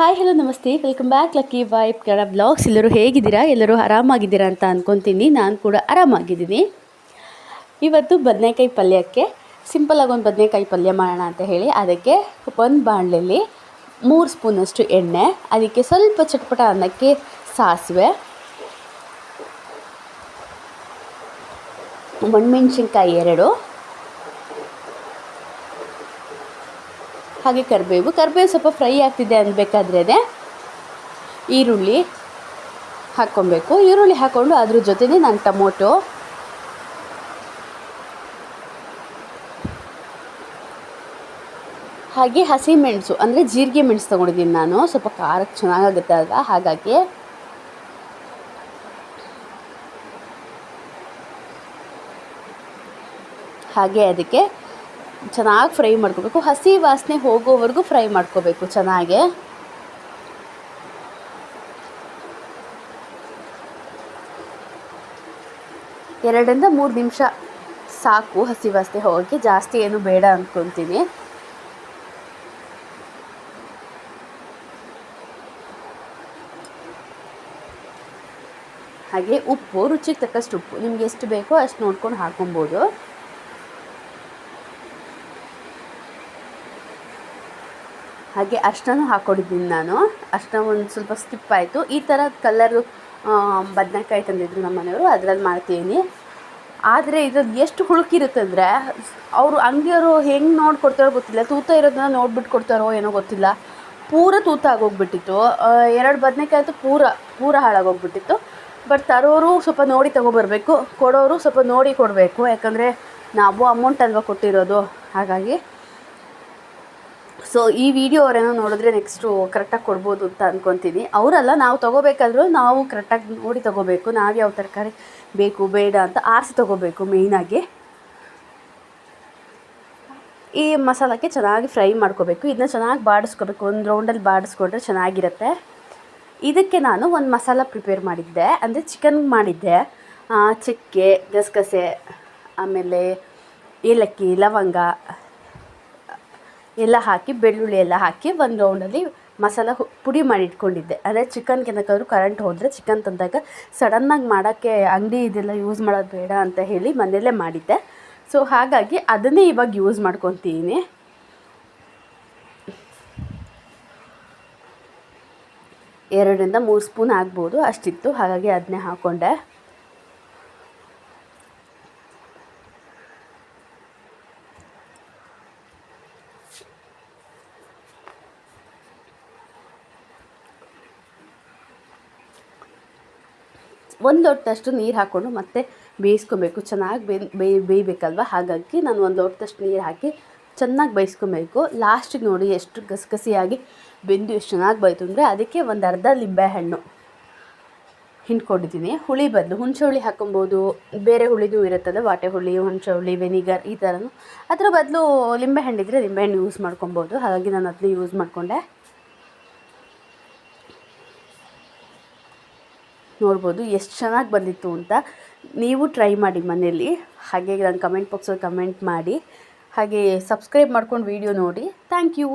Hi hello ನಮಸ್ತೆ. Welcome back lucky vibe ಕೆಳ blogs ಎಲ್ಲರೂ ಹೇಗಿದ್ದೀರಾ? ಎಲ್ಲರೂ ಆರಾಮಾಗಿದ್ದೀರಾ ಅಂತ ಅಂದ್ಕೊತೀನಿ ನಾನು ಕೂಡ ಆರಾಮಾಗಿದ್ದೀನಿ. ಇವತ್ತು ಬದನೆಕಾಯಿ ಪಲ್ಯಕ್ಕೆ ಸಿಂಪಲಾಗಿ ಒಂದು ಬದನೆಕಾಯಿ ಪಲ್ಯ ಮಾಡೋಣ ಅಂತ ಹೇಳಿ. ಅದಕ್ಕೆ ಒಂದು ಬಾಣಲೆಯಲ್ಲಿ ಮೂರು ಸ್ಪೂನಷ್ಟು ಎಣ್ಣೆ, ಅದಕ್ಕೆ ಸ್ವಲ್ಪ ಚಟ್ಪಟ ಅನ್ನಕ್ಕೆ ಸಾಸಿವೆ ಒಣಮೆಣ್ಸಿನ್ಕಾಯಿ ಎರಡು ಹಾಗೆ ಕರಿಬೇವು. ಕರಿಬೇವು ಸ್ವಲ್ಪ ಫ್ರೈ ಆಗ್ತಿದೆ ಅನ್ಬೇಕಾದ್ರೇ ಈರುಳ್ಳಿ ಹಾಕ್ಕೊಬೇಕು. ಈರುಳ್ಳಿ ಹಾಕ್ಕೊಂಡು ಅದ್ರ ಜೊತೆನೇ ನಾನು ಟೊಮೊಟೊ ಹಾಗೆ ಹಸಿ ಮೆಣಸು, ಅಂದರೆ ಜೀರಿಗೆ ಮೆಣಸು ತೊಗೊಂಡಿದ್ದೀನಿ ನಾನು. ಸ್ವಲ್ಪ ಖಾರಕ್ಕೆ ಚೆನ್ನಾಗಾಗುತ್ತೆ ಅಲ್ವಾ? ಹಾಗಾಗಿ ಹಾಗೆ ಅದಕ್ಕೆ ಚೆನ್ನಾಗಿ ಫ್ರೈ ಮಾಡ್ಕೋಬೇಕು. ಹಸಿ ವಾಸನೆ ಹೋಗೋವರೆಗೂ ಫ್ರೈ ಮಾಡ್ಕೋಬೇಕು ಚೆನ್ನಾಗೆ. ಎರಡರಿಂದ ಮೂರು ನಿಮಿಷ ಸಾಕು ಹಸಿ ವಾಸನೆ ಹೋಗೋಕ್ಕೆ ಜಾಸ್ತಿ ಏನು ಬೇಡ ಅಂದ್ಕೊತೀನಿ ಹಾಗೆ ಉಪ್ಪು, ರುಚಿಗೆ ತಕ್ಕಷ್ಟು ಉಪ್ಪು. ನಿಮ್ಗೆ ಎಷ್ಟು ಬೇಕೋ ಅಷ್ಟು ನೋಡ್ಕೊಂಡು ಹಾಕೊಬೋದು ಹಾಗೆ ಅಷ್ಟನೂ ಹಾಕೊಂಡಿದ್ದೀನಿ ನಾನು. ಅಷ್ಟ ಒಂದು ಸ್ವಲ್ಪ ಸ್ಕಿಪ್ ಆಯಿತು. ಈ ಥರ ಕಲರು ಬದನೆಕಾಯಿ ತಂದಿದ್ರು ನಮ್ಮ ಮನೆಯವರು, ಅದರಲ್ಲಿ ಮಾಡ್ತೀನಿ. ಆದರೆ ಇದ್ರದ್ದು ಎಷ್ಟು ಹುಳುಕಿರುತ್ತೆ ಅಂದರೆ, ಅವರು ಅಂಗಡಿಯವರು ಹೆಂಗೆ ನೋಡಿ ಕೊಡ್ತಾರೋ ಗೊತ್ತಿಲ್ಲ. ತೂತ ಇರೋದನ್ನ ನೋಡ್ಬಿಟ್ಟು ಕೊಡ್ತಾರೋ ಏನೋ ಗೊತ್ತಿಲ್ಲ. ಪೂರ ತೂತ ಆಗೋಗ್ಬಿಟ್ಟಿತ್ತು. ಎರಡು ಬದನೆಕಾಯಿ ಅಂತೂ ಪೂರ ಪೂರ ಹಾಳಾಗೋಗ್ಬಿಟ್ಟಿತ್ತು. ಬಟ್ ತರೋರು ಸ್ವಲ್ಪ ನೋಡಿ ತೊಗೊಬರ್ಬೇಕು. ಕೊಡೋರು ಸ್ವಲ್ಪ ನೋಡಿ ಕೊಡಬೇಕು. ಯಾಕಂದರೆ ನಾವು ಅಮೌಂಟ್ ಅಲ್ವಾ ಕೊಟ್ಟಿರೋದು. ಹಾಗಾಗಿ ಸೊ ಈ ವಿಡಿಯೋ ಅವರೇನೋ ನೋಡಿದ್ರೆ ನೆಕ್ಸ್ಟು ಕರೆಕ್ಟಾಗಿ ಕೊಡ್ಬೋದು ಅಂತ ಅಂದ್ಕೊತೀನಿ ಅವರಲ್ಲ, ನಾವು ತೊಗೋಬೇಕಾದ್ರೂ ನಾವು ಕರೆಕ್ಟಾಗಿ ನೋಡಿ ತೊಗೋಬೇಕು. ನಾವು ಯಾವ ತರಕಾರಿ ಬೇಕು, ಬೇಡ ಅಂತ ಆರಿಸಿ ತೊಗೋಬೇಕು ಮೇಯ್ನಾಗಿ ಈ ಮಸಾಲಕ್ಕೆ ಚೆನ್ನಾಗಿ ಫ್ರೈ ಮಾಡ್ಕೋಬೇಕು. ಇದನ್ನ ಚೆನ್ನಾಗಿ ಬಾಡಿಸ್ಕೋಬೇಕು. ಒಂದು ರೌಂಡಲ್ಲಿ ಬಾಡಿಸ್ಕೊಂಡ್ರೆ ಚೆನ್ನಾಗಿರುತ್ತೆ. ಇದಕ್ಕೆ ನಾನು ಒಂದು ಮಸಾಲ ಪ್ರಿಪೇರ್ ಮಾಡಿದ್ದೆ. ಅಂದರೆ ಚಿಕನ್ ಮಾಡಿದ್ದೆ. ಚಕ್ಕೆ, ಗಸಗಸೆ, ಆಮೇಲೆ ಏಲಕ್ಕಿ, ಲವಂಗ ಎಲ್ಲ ಹಾಕಿ, ಬೆಳ್ಳುಳ್ಳಿ ಎಲ್ಲ ಹಾಕಿ ಒಂದು ರೌಂಡಲ್ಲಿ ಮಸಾಲ ಪುಡಿ ಮಾಡಿ ಇಟ್ಕೊಂಡಿದ್ದೆ. ಅಂದರೆ ಚಿಕನ್ಗೆ ಏನಕ್ಕಾದ್ರೂ ಕರೆಂಟ್ ಹೋದರೆ ಚಿಕನ್ ತಂದಾಗ ಸಡನ್ನಾಗಿ ಮಾಡೋಕ್ಕೆ ಅಂಗಡಿ ಇದೆಲ್ಲ ಯೂಸ್ ಮಾಡೋದು ಬೇಡ ಅಂತ ಹೇಳಿ ಮನೆಯಲ್ಲೇ ಮಾಡಿದ್ದೆ. ಸೊ ಹಾಗಾಗಿ ಅದನ್ನೇ ಇವಾಗ ಯೂಸ್ ಮಾಡ್ಕೊತೀನಿ. ಎರಡರಿಂದ ಮೂರು ಸ್ಪೂನ್ ಆಗ್ಬೋದು, ಅಷ್ಟಿತ್ತು. ಹಾಗಾಗಿ ಅದನ್ನೇ ಹಾಕ್ಕೊಂಡೆ ಒಂದು ಲೋಟದಷ್ಟು ನೀರು ಹಾಕ್ಕೊಂಡು ಮತ್ತೆ ಬೇಯಿಸ್ಕೊಬೇಕು. ಚೆನ್ನಾಗಿ ಬೇಯ್ ಬೇಯ್ ಬೇಯಬೇಕಲ್ವ? ಹಾಗಾಗಿ ನಾನು ಒಂದು ಲೋಟದಷ್ಟು ನೀರು ಹಾಕಿ ಚೆನ್ನಾಗಿ ಬೇಯಿಸ್ಕೊಬೇಕು. ಲಾಸ್ಟಿಗೆ ನೋಡಿ ಎಷ್ಟು ಗಸಗಸಿಯಾಗಿ ಬೆಂದು ಎಷ್ಟು ಚೆನ್ನಾಗಿ ಬೈತು ಅಂದರೆ ಅದಕ್ಕೆ ಒಂದು ಅರ್ಧ ಲಿಂಬೆಹಣ್ಣು ಹಿಂಡ್ಕೊಂಡಿದ್ದೀನಿ ಹುಳಿ ಬದಲು ಹುಣಸೆ ಹುಳಿ ಹಾಕೊಬೋದು ಬೇರೆ ಹುಳಿದು ಇರುತ್ತಲ್ಲ ವಾಟೆ ಹುಳಿ ಹುಣಸೆ ಹುಳಿ ವೆನಿಗರ್ ಈ ಥರನೂ ಅದರ ಬದಲು ಲಿಂಬೆಹಣ್ಣಿದ್ರೆ ಲಿಂಬೆಹಣ್ಣು ಯೂಸ್ ಮಾಡ್ಕೊಬೋದು. ಹಾಗಾಗಿ ನಾನು ಅದನ್ನ ಯೂಸ್ ಮಾಡಿಕೊಂಡೆ. ನೋಡ್ಬೋದು ಎಷ್ಟು ಚೆನ್ನಾಗಿ ಬಂದಿತ್ತು ಅಂತ ನೀವು ಟ್ರೈ ಮಾಡಿ ಮನೇಲಿ. ಹಾಗೆ ನಾನು ಕಮೆಂಟ್ ಬಾಕ್ಸಲ್ಲಿ ಕಮೆಂಟ್ ಮಾಡಿ. ಹಾಗೆ ಸಬ್ಸ್ಕ್ರೈಬ್ ಮಾಡ್ಕೊಂಡು ವೀಡಿಯೋ ನೋಡಿ. Thank you